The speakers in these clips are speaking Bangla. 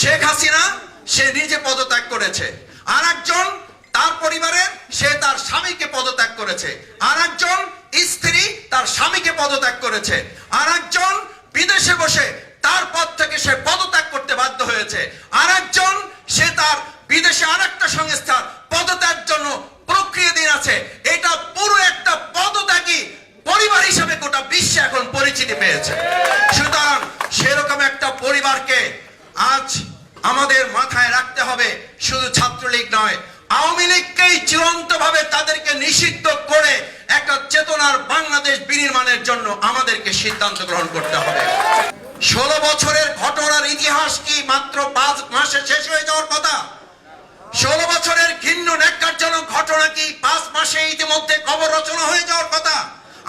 শেখ হাসিনা, সে নিজে পদত্যাগ করেছে। আর একজন তার পরিবারের সে তার স্বামীকে পদত্যাগ করেছে। আর একজন স্ত্রী তার স্বামীকে পদত্যাগ করেছে। আর একজন বিদেশে বসে তার পদ থেকে সে পদত্যাগ করতে বাধ্য হয়েছে। আর একজন সে তার বিদেশে আরেকটা সংস্থার পদত্যাগ জন্য প্রক্রিয়া দিন আছে এটা পুরো একটা পদত্যাগী পরিবার হিসেবে গোটা বিশ্বে এখন পরিচিতি পেয়েছে সুতরাং সেরকম একটা পরিবারকে আজ আমাদের মাথায় রাখতে হবে শুধু ছাত্রলীগ নয় আওয়ামী লীগকেই চূড়ান্ত ভাবে তাদেরকে নিষিদ্ধ করে একটা চেতনার বাংলাদেশ বিনির্মাণের জন্য আমাদেরকে সিদ্ধান্ত গ্রহণ করতে হবে। ষোলো বছরের ঘটনার ইতিহাস কি মাত্র পাঁচ মাসে শেষ হয়ে যাওয়ার কথা? ষোলো বছরের ঘিন্ন ন্যাক্কারজনক ঘটনা কি পাঁচ মাসে ইতিমধ্যে কবর রচনা হয়ে যাওয়ার কথা?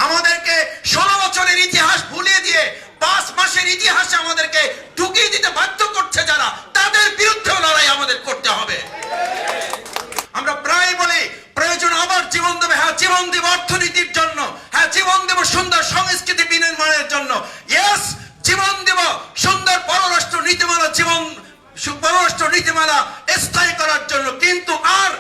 আমাদেরকে ষোলো বছরের ইতিহাস ভুলিয়ে দিয়ে পাঁচ মাসের ইতিহাসে আমাদেরকে ঢুকিয়ে দিতে বাধ্য করছে যারা তাদের বিরুদ্ধেও লড়াই আমাদের করতে হবে আমরা প্রায় বলি প্রয়োজন আবার জীবন দেবে দেব অর্থনীতির জন্য। হ্যাঁ জীবন দেব সুন্দর সংস্কৃতি বিনির্মাণের জন্য। ইয়েস জীবন দেব সুন্দর পররাষ্ট্র নীতিমালা, জীবন পররাষ্ট্র নীতিমালা স্থায়ী করার জন্য। কিন্তু আর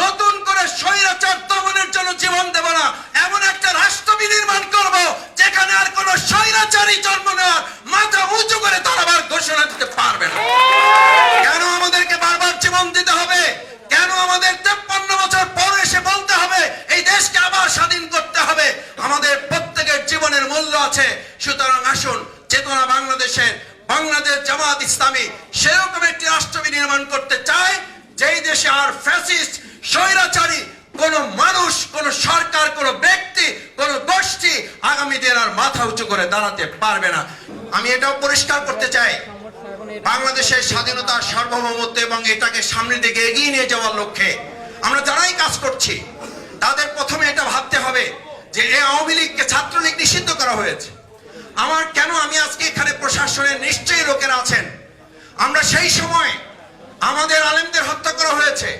নতুন করে স্বৈরাচার দমনের জন্য জীবন দেব না। এমন একটা রাষ্ট্র বিনির্মাণ করব যেখানে আর কোনো স্বৈরাচারী জন্ম নেওয়ার মাথা উঁচু করে তার আবার ঘোষণা দিতে পারবে না কেন আমাদেরকে বারবার জীবন দিতে হবে কেন আমাদের তেপ্পান্ন বছর পরে এসে বলতে হবে এই দেশকে আবার স্বাধীন করতে হবে আমাদের প্রত্যেকের জীবনের আছে সুতরাং আসুন, চেতনা বাংলাদেশের বাংলাদেশ জামাত ইসলামী সেরকম একটি রাষ্ট্র নির্মাণ করতে চায় যেই দেশে আর ফ্যাসিস্ট স্বৈরাচারী কোন মানুষ, কোন সরকার, কোন ব্যক্তি, কোন গোষ্ঠী আগামী দিন আর মাথা উঁচু করে দাঁড়াতে পারবে না। আমি এটাও পরিষ্কার করতে চাই, বাংলাদেশের স্বাধীনতা সার্বভৌমত্ব এবং এটাকে সামনের দিকে এগিয়ে নিয়ে যাওয়ার লক্ষ্যে আমরা যারাই কাজ করছি, তাদের প্রথমে এটা ভাবতে হবে যে এ আওয়ামী লীগকে ছাত্রলীগ নিষিদ্ধ করা হয়েছে। আমার কেন আমি আজকে এখানে প্রশাসনের নিশ্চয়ই লোকেরা আছেন? আমরা সেই সময় আমাদের আলেমদের হত্যা করা হয়েছে,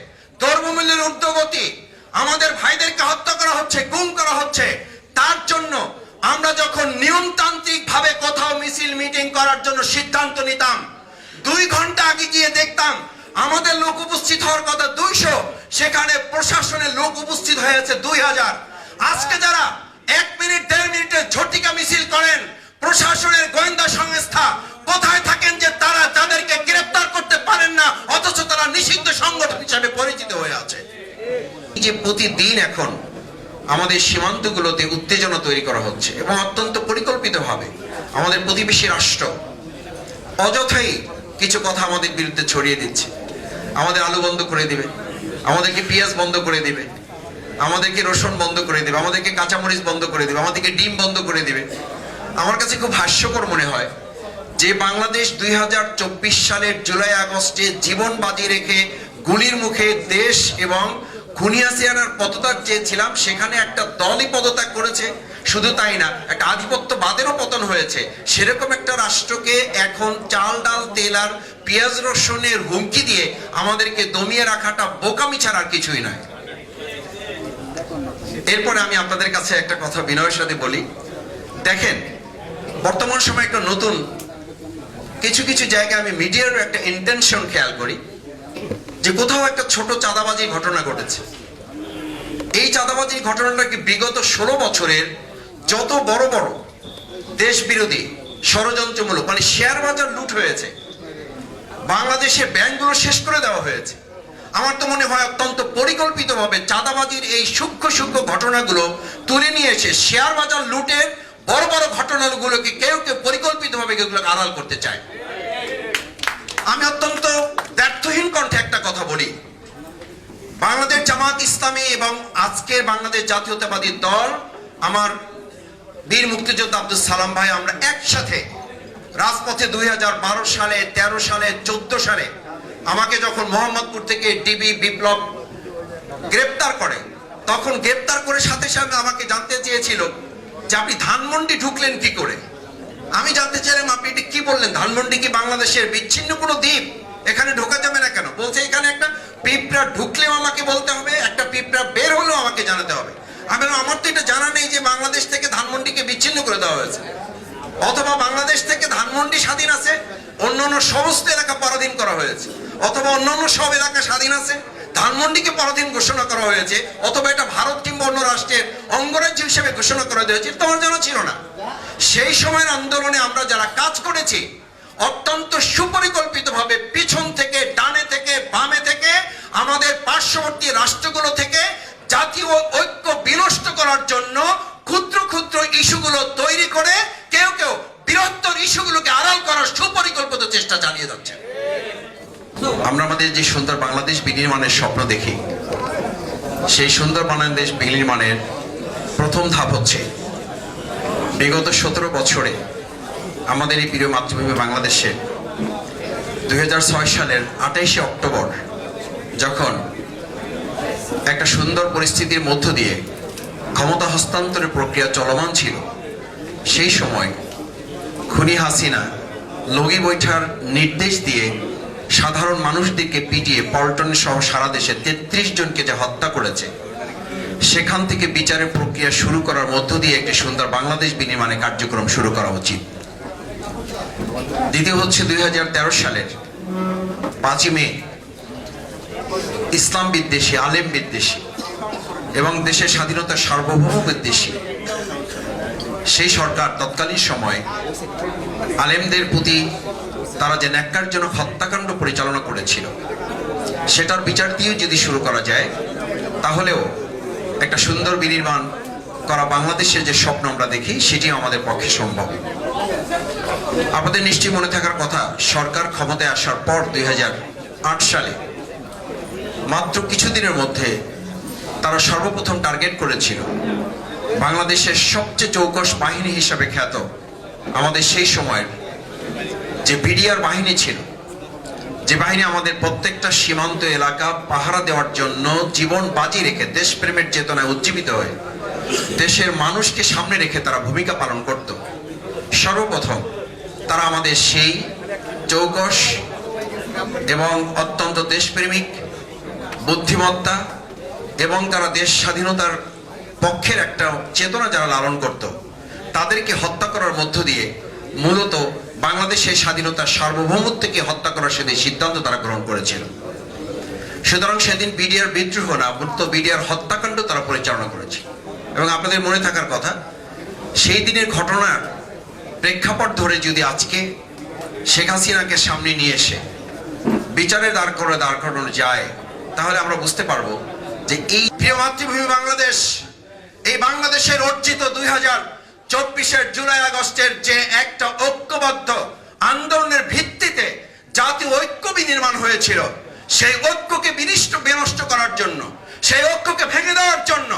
ধর্মমূল্যের ঊর্ধ্বগতি, আমাদের ভাইদেরকে হত্যা করা হচ্ছে, গুম করা হচ্ছে, তার জন্য আমরা যখন নিয়মতান্ত্রিক ভাবে কোথাও মিছিল, মিটিং করার জন্য সিদ্ধান্ত নিতাম, দুই ঘণ্টা আগে গিয়ে দেখতাম আমাদের লোক উপস্থিত হওয়ার কথা দুইশো, সেখানে প্রশাসনের লোক উপস্থিত হয়েছে দুই হাজার। আজকে যারা এক মিনিট, দেড় মিনিটের ঝটিকা মিছিল করেন প্রশাসনের গোয়েন্দা সংস্থা কোথায় থাকেন যে তারা তাদেরকে গ্রেফতার করতে পারেন না, অথচ তারা নিষিদ্ধ সংগঠন হিসাবে পরিচিত হয়ে আছে। যে প্রতিদিন এখন আমাদের সীমান্তগুলোতে উত্তেজনা তৈরি করা হচ্ছে এবং অত্যন্ত পরিকল্পিতভাবে আমাদের প্রতিবেশী রাষ্ট্র অযথাই কিছু কথা আমাদের বিরুদ্ধে ছড়িয়ে দিচ্ছে। আমাদের আলু বন্ধ করে দিবে, আমাদেরকে পেঁয়াজ বন্ধ করে দিবে, আমাদেরকে রসুন বন্ধ করে দিবে, আমাদেরকে কাঁচামরিচ বন্ধ করে দিবে, আমাদেরকে ডিম বন্ধ করে দিবে। আমার কাছে খুব হাস্যকর মনে হয় যে বাংলাদেশ দুই হাজার চব্বিশ সালের জুলাই আগস্টে জীবন বাজি রেখে গুলির মুখে দেশ এবং খুনিয়াসিয়ানার পদত্যাগ চেয়েছিলাম, সেখানে একটা দলই পদত্যাগ করেছে। শুধু তাই না, একটা আধিপত্যবাদেরও পতন হয়েছে। সেরকম একটা রাষ্ট্রকে এখন চাল, ডাল, তেল আর পেঁয়াজ রসুনের হুমকি দিয়ে আমাদেরকে দমিয়ে রাখাটা বোকামি ছাড়া আর কিছুই নয়। এরপরে আমি আপনাদের কাছে একটা কথা বিনয়ের সাথে বলি। দেখেন বর্তমান সময় একটা নতুন, কিছু কিছু জায়গায় আমি মিডিয়ার একটা ইন্টেনশন খেয়াল করি, যে কোথাও একটা ছোট চাঁদাবাজির ঘটনা ঘটেছে। এই চাঁদাবাজির ঘটনাটা কি বিগত ষোলো বছরের যত বড় বড় দেশ বিরোধী ষড়যন্ত্রমূলক মানে শেয়ার বাজার লুট হয়েছে বাংলাদেশে ব্যাংকগুলো শেষ করে দেওয়া হয়েছে, আমার তো মনে হয় অত্যন্ত পরিকল্পিতভাবে চাঁদাবাজির এই সূক্ষ্ম সূক্ষ্ম ঘটনাগুলো তুলে নিয়ে এসে শেয়ার বাজার লুটের বড় বড় ঘটনাগুলোকে কেউ কেউ পরিকল্পিতভাবে এগুলো আড়াল করতে চায়। আমি অত্যন্ত ব্যর্থহীন কণ্ঠে একটা কথা বলি। বাংলাদেশ জামাত ইসলামী এবং আজকের বাংলাদেশ জাতীয়তাবাদী দল, আমার বীর মুক্তিযোদ্ধা আব্দুল সালাম ভাই, আমরা একসাথে রাজপথে দুই হাজার বারো সালে ১৩ সালে, চোদ্দ সালে আমাকে যখন মোহাম্মদপুর থেকে ডিবি বিপ্লব গ্রেপ্তার করে, তখন গ্রেপ্তার করে সাথে সাথে আমাকে জানতে চেয়েছিল যে আপনি ধানমন্ডি ঢুকলেন কি করে? আমি জানতে চাইলাম আপনি এটি কি বললেন? ধানমন্ডি কি বাংলাদেশের বিচ্ছিন্ন কোনো দ্বীপ? এখানে ঢোকা যাবে না কেন? বলছে এখানে একটা পিঁপড়া ঢুকলেও আমাকে বলতে হবে, একটা পিঁপড়া বের হলেও আমাকে জানাতে হবে। আমি আমার তো এটা জানা নেই যে বাংলাদেশ থেকে ধানমন্ডিকে বিচ্ছিন্ন করে দেওয়া হয়েছে। অথবা বাংলাদেশ থেকে ধানমন্ডি স্বাধীন আছে, অন্যান্য সমস্ত এলাকা পরাধীন করা হয়েছে, অথবা অন্যান্য সব এলাকা স্বাধীন আছে ধানমন্ডিকে পরাধীন ঘোষণা করা হয়েছে, অথবা এটা ভারত কিংবা অন্য রাষ্ট্রের অঙ্গরাজ্য হিসেবে ঘোষণা করা হয়েছে তোমার জানা ছিল না। সেই সময়ের আন্দোলনে আমরা যারা কাজ করেছি, অত্যন্ত সুপরিকল্পিতভাবে পিছন থেকে, ডানে থেকে, বামে থেকে, আমাদের পার্শ্ববর্তী রাষ্ট্রগুলো থেকে জাতীয় ঐক্য বিনষ্ট করার জন্য ক্ষুদ্র ক্ষুদ্র ইস্যুগুলো তৈরি করে কেউ কেউ বৃহত্তর ইস্যুগুলোকে আড়াল করার সুপরিকল্পিত চেষ্টা চালিয়ে যাচ্ছে। আমরা আমাদের যে সুন্দর বাংলাদেশ বিনির্মাণের স্বপ্ন দেখি, সেই সুন্দর বাংলাদেশ বিনির্মাণের প্রথম ধাপ হচ্ছে বিগত সতেরো বছরে আমাদের এই প্রিয় মাতৃভূমি বাংলাদেশে দু হাজার ছয় সালের আঠাইশে অক্টোবর যখন একটা সুন্দর পরিস্থিতির মধ্য দিয়ে ক্ষমতা হস্তান্তরের প্রক্রিয়া চলমান ছিল, সেই সময় খুনি হাসিনা লগি বৈঠার নির্দেশ দিয়ে সাধারণ মানুষদেরকে পিটিয়ে পল্টন সহ সারা দেশে তেত্রিশ জনকে যে হত্যা করেছে, সেখান থেকে বিচারের প্রক্রিয়া শুরু করার মধ্য দিয়ে একটি সুন্দর বাংলাদেশ বিনির্মাণে কার্যক্রম শুরু করা উচিত। দ্বিতীয় হচ্ছে দুই হাজার তেরো সালের পাঁচই মে, ইসলাম বিদ্বেষী, আলেম বিদ্বেষী এবং দেশের স্বাধীনতার সার্বভৌম বিদ্বেষী, সেই সরকার তৎকালীন সময় আলেমদের প্রতি তারা যে ন্যাক্কারজনক হত্যাকাণ্ড পরিচালনা করেছিল, সেটার বিচার দিয়ে যদি শুরু করা যায়, তাহলেও একটা সুন্দর বিনির্মাণ করা বাংলাদেশের যে স্বপ্ন আমরা দেখি সেটি আমাদের পক্ষে সম্ভব। আমাদের নিশ্চয়ই মনে থাকার কথা, সরকার ক্ষমতায় আসার পর দুই হাজার আট সালে মাত্র কিছুদিনের মধ্যে তারা সর্বপ্রথম টার্গেট করেছিল, বাংলাদেশের সবচেয়ে চৌকস বাহিনী হিসাবে খ্যাত আমাদের সেই সময়ের যে বিডিআর বাহিনী ছিল, যে বাহিনী আমাদের প্রত্যেকটা সীমান্ত এলাকা পাহারা দেওয়ার জন্য জীবন বাজি রেখে, দেশপ্রেমের চেতনায় উজ্জীবিত হয়ে, দেশের মানুষকে সামনে রেখে তারা ভূমিকা পালন করত। সর্বপ্রথম তারা আমাদের সেই চৌকস এবং অত্যন্ত দেশপ্রেমিক বুদ্ধিমত্তা এবং তারা দেশ স্বাধীনতার পক্ষের একটা চেতনা যারা লালন করত, তাদেরকে হত্যা করার মধ্য দিয়ে মূলত বাংলাদেশের স্বাধীনতার সার্বভৌমত্বকে হত্যা করার সেদিন সিদ্ধান্ত তারা গ্রহণ করেছিল। সুতরাং সেদিন বিডিআর বিদ্রোহ না মূলত বিডিআর হত্যাকাণ্ড তারা পরিচালনা করেছে। এবং আপনাদের মনে থাকার কথা, সেই দিনের ঘটনার প্রেক্ষাপট ধরে যদি আজকে শেখ হাসিনাকে সামনে নিয়ে এসে বিচারে দাঁড় করে দাঁড় করানো যায়, তাহলে আমরা বুঝতে পারব যে এই প্রিয় মাতৃভূমি বাংলাদেশ, এই বাংলাদেশের অর্জিত দুই হাজার চব্বিশের জুলাই আগস্টের যে একটা ঐক্যবদ্ধ আন্দোলনের ভিত্তিতে জাতীয় ঐক্য বিনির্মাণ হয়েছিল, সেই ঐক্যকে বিনিষ্ট, বিনষ্ট করার জন্য, সেই ঐক্যকে ভেঙে দেওয়ার জন্য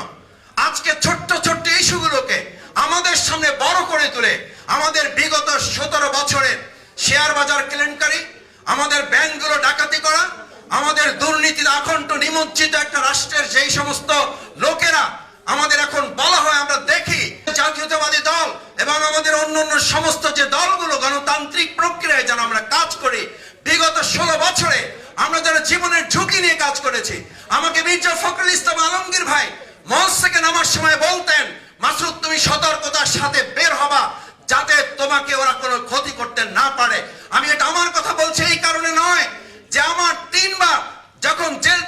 আজকে ছোট্ট ছোট্ট ইস্যুগুলোকে আমাদের সামনে বড় করে তুলে আমাদের বিগত সতেরো বছরের শেয়ার বাজার কেলেঙ্কারি, আমাদের ব্যাংকগুলো ডাকাতি করা, আমাদের দুর্নীতির আকণ্ঠ নিমজ্জিত একটা রাষ্ট্রের যেই সমস্ত লোকেরা সমস্ত যে দলগুলো গণতান্ত্রিক প্রক্রিয়ায় যেন আমরা কাজ করি, বিগত ষোলো বছরে আমরা যারা জীবনের ঝুঁকি নিয়ে কাজ করেছি। আমাকে মির্জা ফখরুল ইসলাম আলমগীর ভাই মঞ্চ থেকে নামার সময় বলতেন মাসুদ তুমি সতর্কতার সাথে বের হবা যাতে তোমাকে ওরা কোনো ক্ষতি করতে না পারে। আমি এটা আমার কথা বলছি এই কারণে নয় যে আমার তিনবার যখন জেল